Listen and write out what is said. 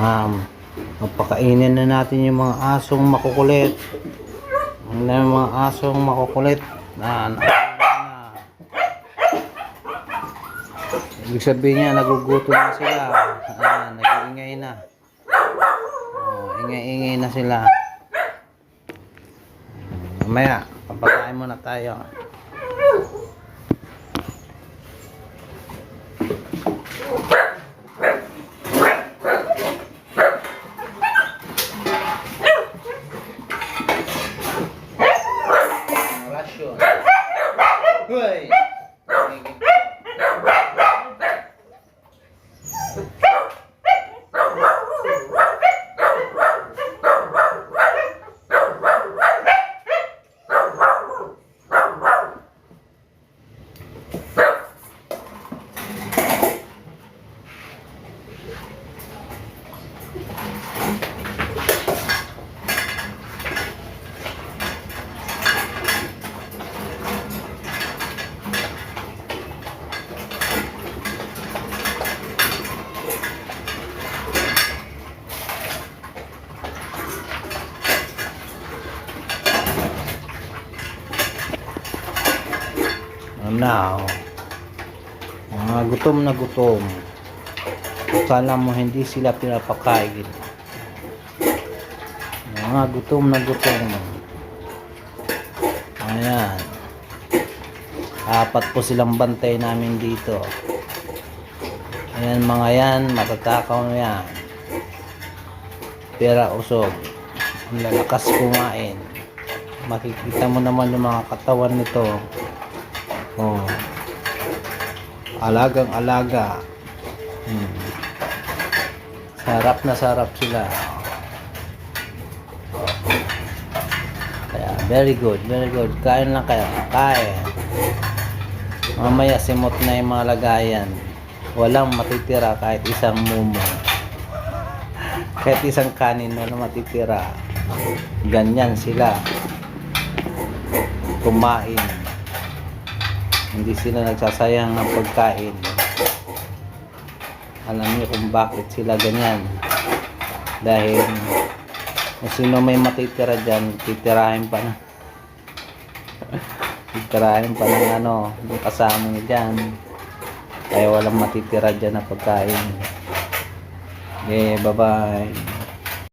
Um, magpakainin na natin yung mga asong makukulit. Yung mga asong makukulit na na, na. Ibig sabihin niya, nagugutom na sila. Ah, nag-iingay na. Oh, ingay-ingay na sila. Mamaya, papakain muna tayo. cachorro. Oi. Na, oh. Mga gutom na gutom. Akala mo hindi sila pinapakain. Mga gutom na gutom. Ayan. Apat po silang bantay namin dito. Ayan mga yan, matatakaw na yan. Pera usog. Ang lalakas kumain. Makikita mo naman yung mga katawan nito. Oh. Alagang alaga. Hmm. Sarap na sarap sila. Kaya, very good, very good. Kain lang kayo. Kain. Mamaya simot na yung mga lagayan. Walang matitira kahit isang mumo. Kahit isang kanin wala matitira. Ganyan sila. Kumain. Hindi sila nagsasayang ng pagkain. Alam niyo kung bakit sila ganyan. Dahil kung sino may matitira dyan, titirahin pa na. titirahin pa ng ano, yung kasama niya dyan. Kaya walang matitira dyan na pagkain. Okay, bye-bye.